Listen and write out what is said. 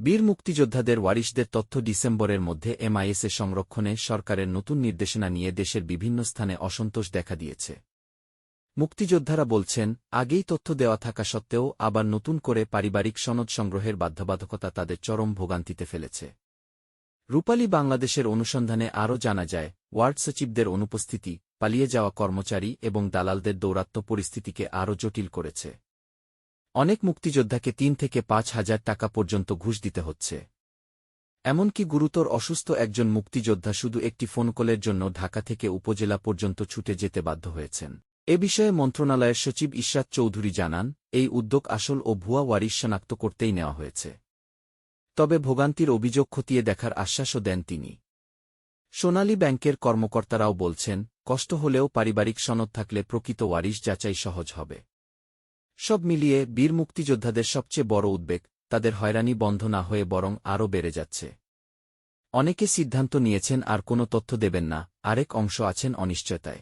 বীর মুক্তিযোদ্ধাদের ওয়ারিশদের তথ্য ডিসেম্বরের মধ্যে এমআইএসএ সংরক্ষণে সরকারের নতুন নির্দেশনা নিয়ে দেশের বিভিন্ন স্থানে অসন্তোষ দেখা দিয়েছে। মুক্তিযোদ্ধারা বলছেন, আগেই তথ্য দেওয়া থাকা সত্ত্বেও আবার নতুন করে পারিবারিক সনদ সংগ্রহের বাধ্যবাধকতা তাদের চরম ভোগান্তিতে ফেলেছে। রূপালী বাংলাদেশের অনুসন্ধানে আরও জানা যায়, ওয়ার্ড সচিবদের অনুপস্থিতি, পালিয়ে যাওয়া কর্মচারী এবং দালালদের দৌরাত্ম পরিস্থিতিকে আরও জটিল করেছে। অনেক মুক্তিযোদ্ধাকে তিন থেকে পাঁচ হাজার টাকা পর্যন্ত ঘুষ দিতে হচ্ছে। এমনকি গুরুতর অসুস্থ একজন মুক্তিযোদ্ধা শুধু একটি ফোন কলের জন্য ঢাকা থেকে উপজেলা পর্যন্ত ছুটে যেতে বাধ্য হয়েছেন। এ বিষয়ে মন্ত্রণালয়ের সচিব ইশরাত চৌধুরী জানান, এই উদ্যোগ আসল ও ভুয়া ওয়ারিশ শনাক্ত করতেই নেওয়া হয়েছে। তবে ভোগান্তির অভিযোগ খতিয়ে দেখার আশ্বাসও দেন তিনি। সোনালী ব্যাংকের কর্মকর্তারাও বলছেন, কষ্ট হলেও পারিবারিক সনদ থাকলে প্রকৃত ওয়ারিশ যাচাই সহজ হবে। সব মিলিয়ে বীর মুক্তিযোদ্ধাদের সবচেয়ে বড় উদ্বেগ, তাদের হয়রানি বন্ধ না হয়ে বরং আরও বেড়ে যাচ্ছে। অনেকে সিদ্ধান্ত নিয়েছেন আর কোনো তথ্য দেবেন না, আরেক অংশ আছেন অনিশ্চয়তায়।